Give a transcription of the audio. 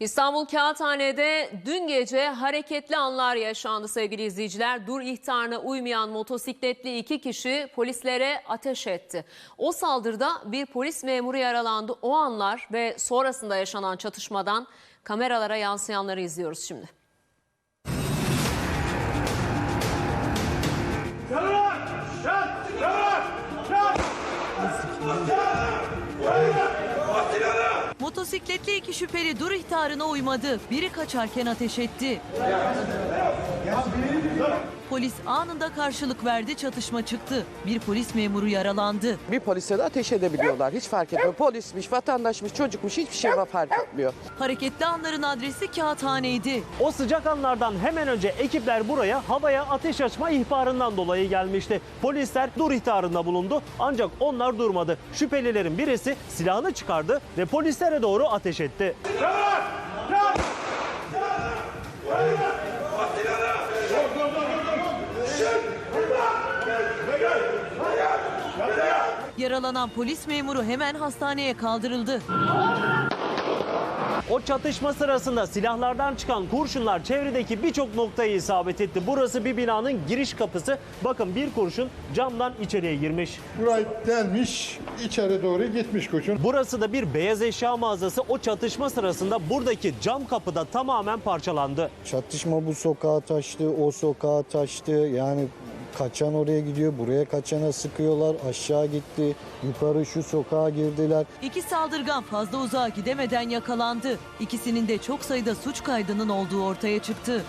İstanbul Kağıthane'de dün gece hareketli anlar yaşandı sevgili izleyiciler. Dur ihtarına uymayan motosikletli iki kişi polislere ateş etti. O saldırıda bir polis memuru yaralandı. O anlar ve sonrasında yaşanan çatışmadan kameralara yansıyanları izliyoruz şimdi. Motosikletli iki şüpheli dur ihtarına uymadı. Biri kaçarken ateş etti. Polis anında karşılık verdi, çatışma çıktı. Bir polis memuru yaralandı. Bir polise de ateş edebiliyorlar. Hiç fark etmiyor. Polismiş, vatandaşmış, çocukmuş hiçbir şey fark etmiyor. Hareketli anların adresi Kağıthane'ydi. O sıcak anlardan hemen önce ekipler buraya havaya ateş açma ihbarından dolayı gelmişti. Polisler dur ihtarında bulundu ancak onlar durmadı. Şüphelilerin birisi silahını çıkardı ve polislere doğru ateş etti. Yaralanan polis memuru hemen hastaneye kaldırıldı. O çatışma sırasında silahlardan çıkan kurşunlar çevredeki birçok noktayı isabet etti. Burası bir binanın giriş kapısı. Bakın bir kurşun camdan içeriye girmiş. Burayı delmiş, içeri doğru gitmiş kurşun. Burası da bir beyaz eşya mağazası. O çatışma sırasında buradaki cam kapıda tamamen parçalandı. Çatışma bu sokağa taştı, o sokağa taştı. Yani kaçan oraya gidiyor, buraya kaçana sıkıyorlar, aşağı gitti, yukarı şu sokağa girdiler. İki saldırgan fazla uzağa gidemeden yakalandı. İkisinin de çok sayıda suç kaydının olduğu ortaya çıktı.